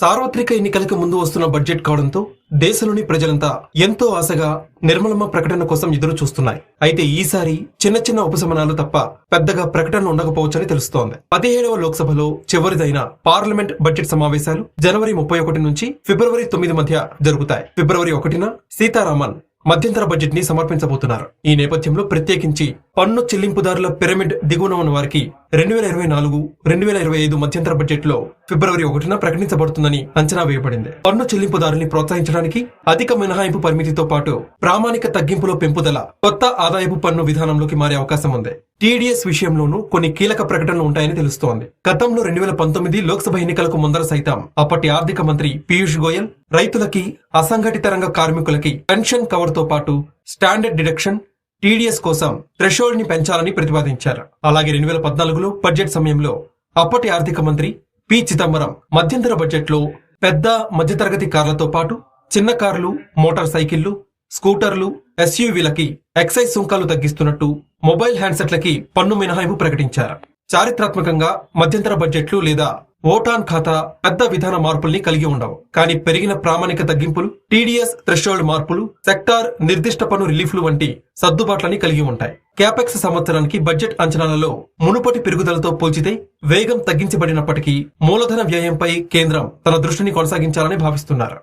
సార్వత్రిక ఎన్నికలకు ముందు వస్తున్న బడ్జెట్ కావడంతో దేశంలోని ప్రజలంతా ఎంతో ఆశగా నిర్మలమ్మ ప్రకటన కోసం ఎదురు చూస్తున్నాయి అయితే ఈసారి చిన్న చిన్న ఉపశమనాలు తప్ప పెద్దగా ప్రకటనలు ఉండకపోవచ్చని తెలుస్తోంది. పదిహేడవ లోక్సభలో చివరిదైన పార్లమెంట్ బడ్జెట్ సమావేశాలు జనవరి ముప్పై ఒకటి నుంచి ఫిబ్రవరి తొమ్మిది మధ్య జరుగుతాయి. ఫిబ్రవరి ఒకటిన సీతారామన్ మధ్యంతర బడ్జెట్ని సమర్పించబోతున్నారు. ఈ నేపథ్యంలో ప్రత్యేకించి పన్ను చెల్లింపుదారుల పిరమిడ్ దిగువన ఉన్న వారికి రెండు వేల ఇరవై నాలుగు రెండు వేల ఇరవై ఐదు మధ్యంతర బడ్జెట్లో ఫిబ్రవరి ఒకటిన ప్రకటించబడుతుందని అంచనా వేయబడింది. పన్ను చెల్లింపుదారుల్ని ప్రోత్సహించడానికి అధిక మినహాయింపు పరిమితితో పాటు ప్రామాణిక తగ్గింపులో పెంపుదల కొత్త ఆదాయపు పన్ను విధానంలోకి మారే అవకాశం ఉంది. టీడీఎస్ విషయంలోనూ కొన్ని కీలక ప్రకటనలు ఉంటాయని తెలుస్తోంది. గతంలో రెండు వేల పంతొమ్మిది లోక్సభ ఎన్నికలకు ముందర సైతం అప్పటి ఆర్థిక మంత్రి పీయూష్ గోయల్ రైతులకి అసంఘటిత రంగ కార్మికులకి పెన్షన్ కవర్తో పాటు స్టాండర్డ్ డిడక్షన్ టీడీఎస్ కోసం థ్రెషోల్డ్ని పెంచాలని ప్రతిపాదించారు. అలాగే రెండు వేల పద్నాలుగులో బడ్జెట్ సమయంలో అప్పటి ఆర్థిక మంత్రి పి చిదంబరం మధ్యంతర బడ్జెట్లో పెద్ద మధ్యతరగతి కార్లతో పాటు చిన్న కార్లు మోటార్ సైకిళ్ళు స్కూటర్లు ఎస్యూవీలకి ఎక్సైజ్ సుంకాలు తగ్గిస్తున్నట్టు మొబైల్ హ్యాండ్సెట్లకి పన్ను మినహాయింపు ప్రకటించారు. చారిత్రాత్మకంగా మధ్యంతర బడ్జెట్లు లేదా ఓటాన్ ఖాతా పెద్ద విధాన మార్పుల్ని కలిగి ఉండవు. కానీ పెరిగిన ప్రామాణిక తగ్గింపులు టీడీఎస్ థ్రెషోల్డ్ మార్పులు సెక్టార్ నిర్దిష్ట పన్ను రిలీఫ్లు వంటి సర్దుబాట్లని కలిగి ఉంటాయి. క్యాపెక్స్ సంవత్సరానికి బడ్జెట్ అంచనాలలో మునుపటి పెరుగుదలతో పోల్చితే వేగం తగ్గించబడినప్పటికీ మూలధన వ్యయంపై కేంద్రం తన దృష్టిని కొనసాగించాలని భావిస్తున్నారు.